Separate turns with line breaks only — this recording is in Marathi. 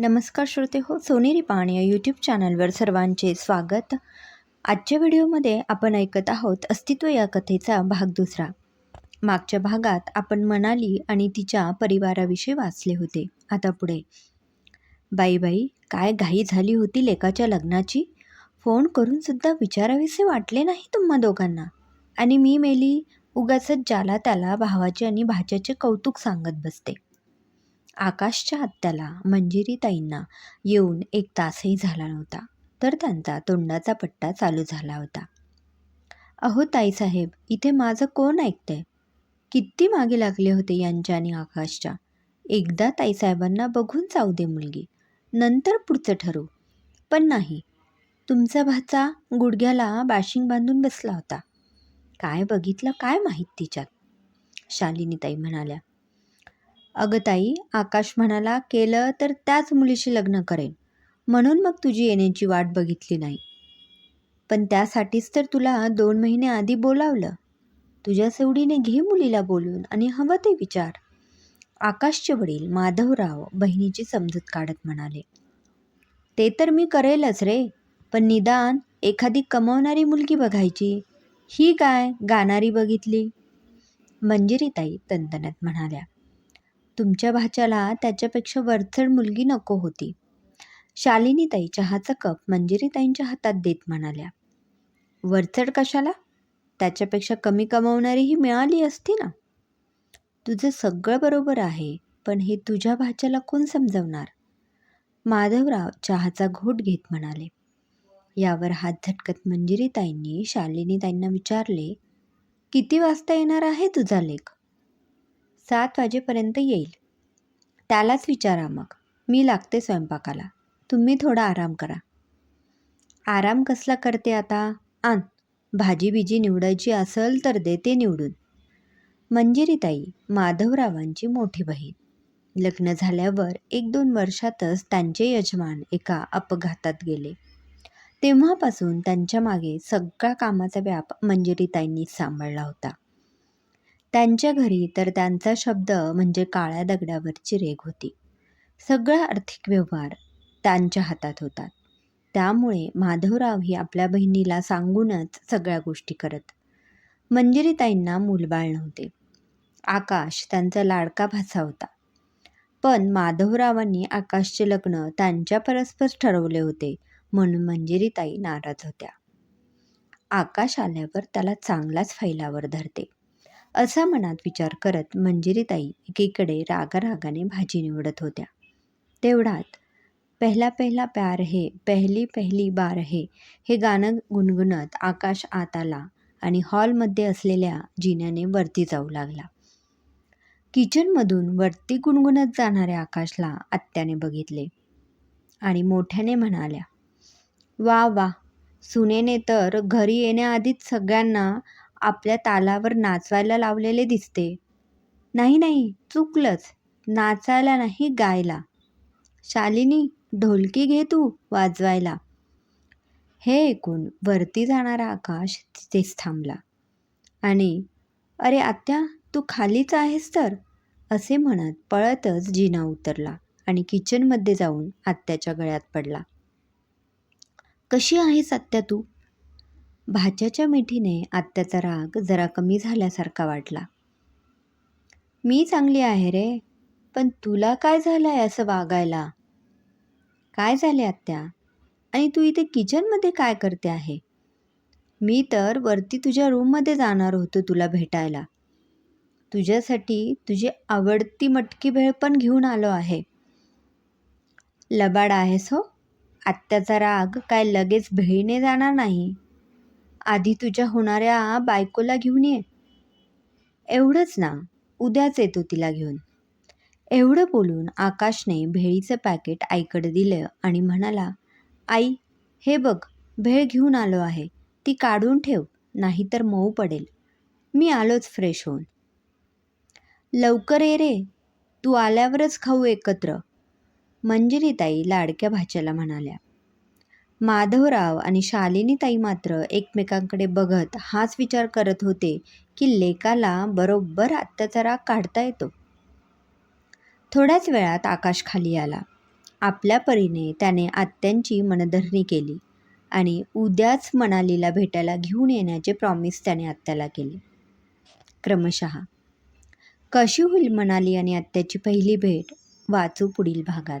नमस्कार श्रोते हो सोनेरी पाणी या यूट्यूब चॅनलवर सर्वांचे स्वागत. आजच्या व्हिडिओमध्ये आपण ऐकत आहोत अस्तित्व या कथेचा भाग दुसरा. मागच्या भागात आपण मनाली आणि तिच्या परिवाराविषयी वाचले होते. आता पुढे. बाई बाई काय घाई झाली होती लेकाच्या लग्नाची? फोन करूनसुद्धा विचारावेसे वाटले नाही तुम्हा दोघांना. आणि मी मेली उगाचच ज्याला त्याला भावाचे आणि भाच्याचे कौतुक सांगत बसते. आकाशच्या आत्याला मंजिरीताईंना येऊन एक तासही झाला नव्हता. तर त्यांचा तोंडाचा पट्टा चालू झाला होता. अहो ताईसाहेब इथे माझं कोण ऐकतंय? किती मागे लागले होते यांच्या आणि आकाशच्या. एकदा ताईसाहेबांना बघून जाऊ दे मुलगी. नंतर पुढचं ठरवू. पण नाही. तुमचा भाचा गुडघ्याला बाशिंग बांधून बसला होता. काय बघितलं काय माहीत तिच्यात? शालिनीताई म्हणाल्या. अगं ताई आकाश म्हणाला केलं तर त्याच मुलीशी लग्न करेन. म्हणून मग तुझी येण्याची वाट बघितली नाही. पण त्यासाठीच तर तुला दोन महिने आधी बोलावलं. तुझ्या सेवडीने घे मुलीला बोलून आणि हवं ते विचार. आकाशचे वडील माधवराव बहिणीची समजूत काढत म्हणाले ते तर मी करेलच रे पण निदान एखादी कमवणारी मुलगी बघायची. ही काय गाणारी बघितली? मंजिरीताई तंतनत म्हणाल्या तुमच्या भाच्याला त्याच्यापेक्षा वरचढ मुलगी नको होती. शालिनीताई चहाचा कप मंजिरीताईंच्या हातात देत म्हणाल्या. वरचढ कशाला? त्याच्यापेक्षा कमी कमावणारीही मिळाली असती ना? तुझं सगळं बरोबर आहे पण हे तुझ्या भाच्याला कोण समजवणार? माधवराव चहाचा घोट घेत म्हणाले. यावर हात झटकत मंजिरीताईंनी शालिनीताईंना विचारले किती वाजता येणार आहे तुझा लेख? सात वाजेपर्यंत येईल. त्यालाच विचारा मग. मी लागते स्वयंपाकाला. तुम्ही थोडा आराम करा. आराम कसला करते आता? आण. भाजी बिजी निवडायची असेल तर देते निवडून. मंजिरीताई माधवरावांची मोठी बहीण. लग्न झाल्यावर एक दोन वर्षातच त्यांचे यजमान एका अपघातात गेले. तेव्हापासून त्यांच्या मागे सगळा कामाचा व्याप मंजिरीताईंनी सांभाळला होता. त्यांच्या घरी तर त्यांचा शब्द म्हणजे काळ्या दगडावरची रेघ होती. सगळा आर्थिक व्यवहार त्यांच्या हातात होतात त्यामुळे माधवराव ही आपल्या बहिणीला सांगूनच सगळ्या गोष्टी करत. मंजिरीताईंना मूलबाळ नव्हते. आकाश त्यांचा लाडका भाचा होता. पण माधवरावांनी आकाशचे लग्न त्यांच्या परस्पर ठरवले होते म्हणून मंजिरीताई नाराज होत्या. आकाश आल्यावर त्याला चांगलाच फैलावर धरते. असा मनात विचार करत मंजिरीताई एकीकडे रागारागाने भाजी निवडत होत्या. तेवढ्यात पहिला पहिला प्यार हे पहिली पहिली बार हे हे गाणं गुणगुणत आकाश आत आला आणि हॉलमध्ये असलेल्या जिन्याने वरती जाऊ लागला. किचनमधून वरती गुणगुणत जाणाऱ्या आकाशला आत्याने बघितले आणि मोठ्याने म्हणाल्या वा वा सुनेने तर घरी येण्याआधीच सगळ्यांना आपल्या तालावर नाचवायला लावलेले दिसते. नाही नाही चुकलंच. नाचायला नाही गायला. शालिनी ढोलकी घे तू वाजवायला. हे ऐकून वरती जाणारा आकाश तिथेच थांबला. आणि अरे आत्या तू खालीच आहेस तर? असे म्हणत पळतच जिना उतरला आणि किचनमध्ये जाऊन आत्याच्या गळ्यात पडला. कशी आहेस आत्या तू? भाच्याच्या मिठीने आत्याचा राग जरा कमी झाल्यासारखा वाटला. मी चांगली आहे रे पण तुला काय झालं आहे असं वागायला? काय झाले आत्या? आणि तू इथे किचनमध्ये काय करते आहे? मी तर वरती तुझ्या रूममध्ये जाणार होतो तुला भेटायला. तुझ्यासाठी तुझी आवडती मटकी भेळ पण घेऊन आलो आहे. लबाड आहेस हो. आत्याचा राग काय लगेच भेळीने जाणार नाही. आधी तुझ्या होणाऱ्या बायकोला घेऊन ये. एवढंच ना उद्याच येतो तिला घेऊन. एवढं बोलून आकाशने भेळीचं पॅकेट आईकडे दिलं आणि म्हणाला आई हे बघ भेळ घेऊन आलो आहे. ती काढून ठेव नाहीतर मऊ पडेल. मी आलोच फ्रेश होऊन. लवकर ये रे. तू आल्यावरच खाऊ एकत्र. मंजिरीताई लाडक्या भाच्याला म्हणाल्या. माधवराव आणि शालिनीताई मात्र एकमेकांकडे बघत हाच विचार करत होते की लेकाला बरोबर आत्याचा राग काढता येतो. थोड्याच वेळात आकाश खाली आला. आपल्या परीने त्याने आत्यांची मनधरणी केली आणि उद्याच मनालीला भेटायला घेऊन येण्याचे प्रॉमिस त्याने आत्याला केले. क्रमशः कशी होईल मनाली आणि आत्याची पहिली भेट? वाचू पुढील भागात.